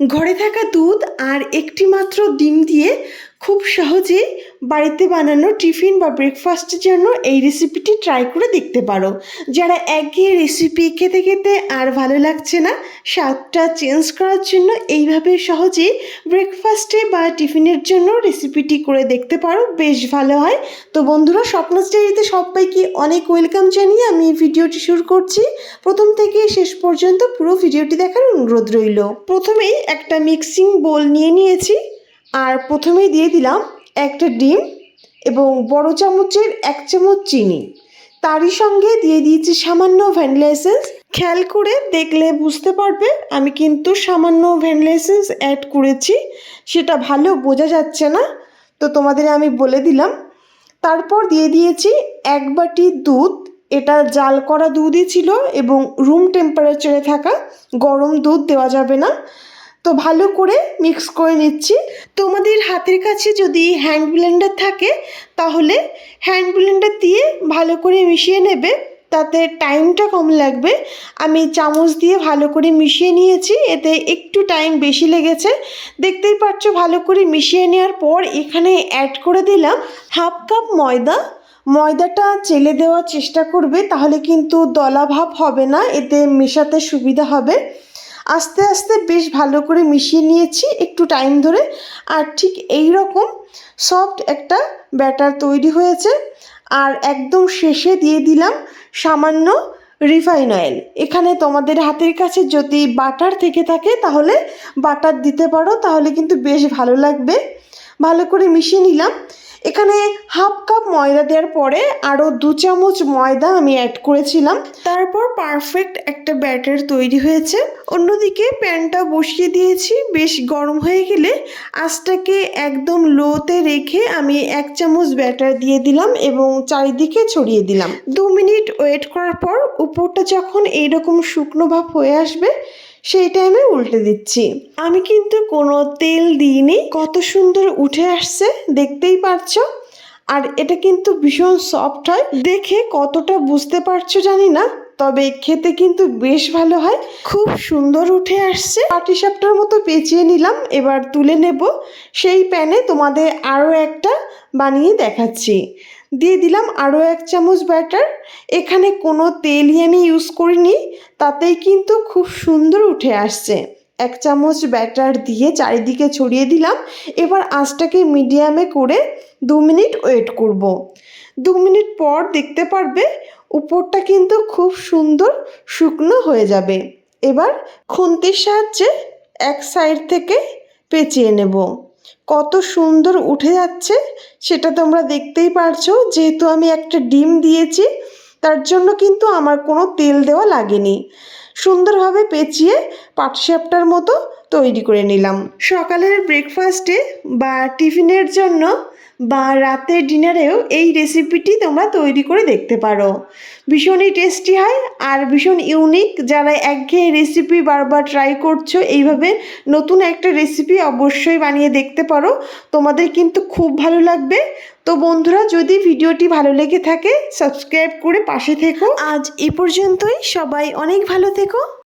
ঘরে থাকা দুধ আর একটি মাত্র ডিম দিয়ে খুব সহজেই বাড়িতে বানানো টিফিন বা ব্রেকফাস্টের জন্য এই রেসিপিটি ট্রাই করে দেখতে পারো। যারা একঘেয়ে রেসিপি খেতে খেতে আর ভালো লাগছে না, স্বাদটা চেঞ্জ করার জন্য এইভাবে সহজেই ব্রেকফাস্টে বা টিফিনের জন্য রেসিপিটি করে দেখতে পারো, বেশ ভালো হয়। তো বন্ধুরা স্বপ্ন স্টাইরিতে সবাইকে অনেক ওয়েলকাম জানিয়ে আমি এই ভিডিওটি শুরু করছি। প্রথম থেকে শেষ পর্যন্ত পুরো ভিডিওটি দেখার অনুরোধ রইল। প্রথমেই একটা মিক্সিং বোল নিয়ে নিয়েছি। আর প্রথমেই দিয়ে দিলাম একটা ডিম এবং বড় চামচের এক চামচ চিনি। তারই সঙ্গে দিয়ে দিয়েছি সামান্য ভ্যানিলা এসেন্স। খেয়াল করে দেখলে বুঝতে পারবে, আমি কিন্তু সামান্য ভ্যানিলা এসেন্স অ্যাড করেছি, সেটা ভালো বোঝা যাচ্ছে না। তো তোমাদের আমি বলে দিলাম। তারপর দিয়ে দিয়েছি এক বাটি দুধ। এটা জাল করা দুধই ছিল এবং রুম টেম্পারেচারে থাকা গরম দুধ দেওয়া যাবে না। তো ভালো করে মিক্স করে নিচ্ছি। তোমাদের হাতের কাছে যদি হ্যান্ড ব্লেন্ডার থাকে, তাহলে হ্যান্ড ব্লেন্ডার দিয়ে ভালো করে মিশিয়ে নেবে। তাতে টাইমটা কম লাগবে। আমি চামচ দিয়ে ভালো করে মিশিয়ে নিয়েছি, এতে একটু টাইম বেশি লেগেছে। দেখতেই পাচ্ছ ভালো করে মিশিয়ে নেওয়ার পর এখানে অ্যাড করে দিলাম হাফ কাপ ময়দা। ময়দাটা চেলে দেওয়ার চেষ্টা করবে, তাহলে কিন্তু দলাভাব হবে না, এতে মেশাতে সুবিধা হবে। আস্তে আস্তে বেশ ভালো করে মিশিয়ে নিয়েছি একটু টাইম ধরে। আর ঠিক এই রকম সফট একটা ব্যাটার তৈরি হয়েছে। আর একদম শেষে দিয়ে দিলাম সামান্য রিফাইন অয়েল এখানে তোমাদের হাতের কাছে যদি বাটার থেকে থাকে তাহলে বাটার দিতে পারো, তাহলে কিন্তু বেশ ভালো লাগবে। ভালো করে মিশিয়ে নিলাম। এখানে হাফ কাপ ময়দা দেওয়ার পরে আরও দু চামচ ময়দা আমি অ্যাড করেছিলাম। তারপর পারফেক্ট একটা ব্যাটার তৈরি হয়েছে। অন্যদিকে প্যানটা বসিয়ে দিয়েছি। বেশ গরম হয়ে গেলে আঁচটাকে একদম লোতে রেখে আমি এক চামচ ব্যাটার দিয়ে দিলাম এবং চারিদিকে ছড়িয়ে দিলাম। দু মিনিট ওয়েট করার পর উপরটা যখন এইরকম শুকনো ভাব হয়ে আসবে সেই টাইমে উল্টে দিচ্ছি। আমি কিন্তু কোনো তেল দিইনি, কত সুন্দর উঠে আসছে, দেখতেই পারছ? আর এটা কিন্তু ভীষণ সফট হয়। দেখে কতটা বুঝতে পারছ জানি না, তবে খেতে কিন্তু বেশ ভালো হয়। খুব সুন্দর উঠে আসছে। পাটিসাপটার মতো পেঁচিয়ে নিলাম, এবার তুলে নেব। সেই প্যানে তোমাদের আরও একটা বানিয়ে দেখাচ্ছি। দিয়ে দিলাম আরও এক চামচ ব্যাটার। এখানে কোনো তেলই আমি ইউজ করিনি, তাতেই কিন্তু খুব সুন্দর উঠে আসছে। এক চামচ ব্যাটার দিয়ে চারিদিকে ছড়িয়ে দিলাম, এবার আঁচটাকে মিডিয়ামে করে দু মিনিট ওয়েট করব। দু মিনিট পর দেখতে পারবে উপরটা কিন্তু খুব সুন্দর শুকনো হয়ে যাবে। এবার খুন্তির সাহায্যে এক সাইড থেকে পেঁচিয়ে নেব। কত সুন্দর উঠে যাচ্ছে, সেটা তোমরা দেখতেই পারছ। যেহেতু আমি একটা ডিম দিয়েছি, তার জন্য কিন্তু আমার কোনো তেল দেওয়া লাগেনি। সুন্দরভাবে পেঁচিয়ে পাটসাপটার মতো তৈরি করে নিলাম। সকালের ব্রেকফাস্টে বা টিফিনের জন্য বা রাতের ডিনারেও এই রেসিপিটি তোমরা তৈরি করে দেখতে পারো। ভীষণই টেস্টি হয় আর ভীষণ ইউনিক যারা একঘেয়ে রেসিপি বারবার ট্রাই করছ, এইভাবে নতুন একটা রেসিপি অবশ্যই বানিয়ে দেখতে পারো। তোমাদের কিন্তু খুব ভালো লাগবে। তো বন্ধুরা, যদি ভিডিওটি ভালো লেগে থাকে সাবস্ক্রাইব করে পাশে থেকো। আজ এ পর্যন্তই। সবাই অনেক ভালো থেকো।